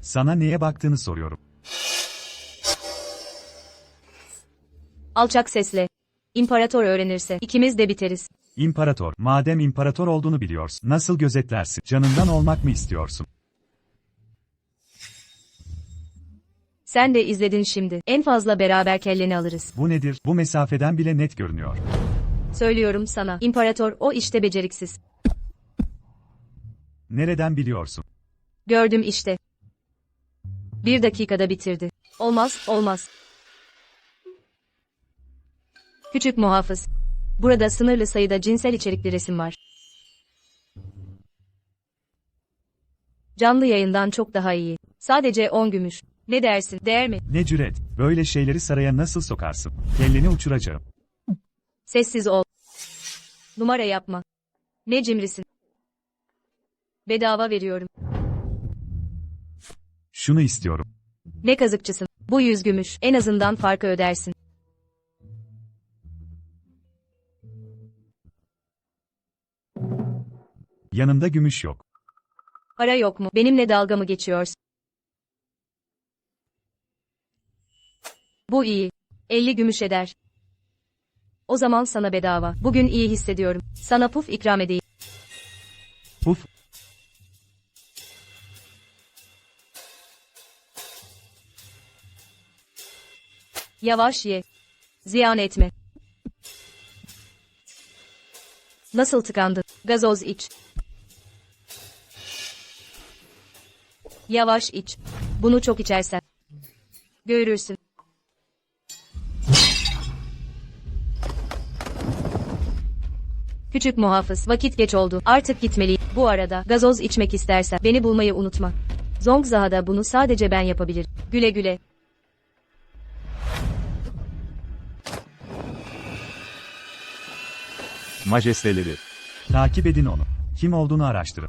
Sana neye baktığını soruyorum. Alçak sesle. İmparator öğrenirse ikimiz de biteriz. İmparator, madem imparator olduğunu biliyorsun, nasıl gözetlersin? Canından olmak mı istiyorsun? Sen de izledin şimdi. En fazla beraber kelleni alırız. Bu nedir? Bu mesafeden bile net görünüyor. Söylüyorum sana. İmparator o işte beceriksiz. Nereden biliyorsun? Gördüm işte. Bir dakikada bitirdi. Olmaz, olmaz. Küçük muhafız. Burada sınırlı sayıda cinsel içerikli resim var. Canlı yayından çok daha iyi. Sadece 10 gümüş. Ne dersin, değer mi? Ne cüret? Böyle şeyleri saraya nasıl sokarsın? Kelleni uçuracağım. Sessiz ol. Numara yapma. Ne cimrisin. Bedava veriyorum. Şunu istiyorum. Ne kazıkçısın. Bu yüz gümüş. En azından farkı ödersin. Yanımda gümüş yok. Para yok mu? Benimle dalga mı geçiyorsun? Bu iyi. 50 gümüş eder. O zaman sana bedava. Bugün iyi hissediyorum. Sana puf ikram edeyim. Puf, Yavaş ye. Ziyan etme. Nasıl tıkandın? Gazoz iç. Yavaş iç. Bunu çok içersen. Görürsün. Küçük muhafız, vakit geç oldu. Artık gitmeliyim. Bu arada, gazoz içmek istersen, beni bulmayı unutma. Zongzaha'da bunu sadece ben yapabilirim. Güle güle. Majesteleri. takip edin onu. Kim olduğunu araştırın.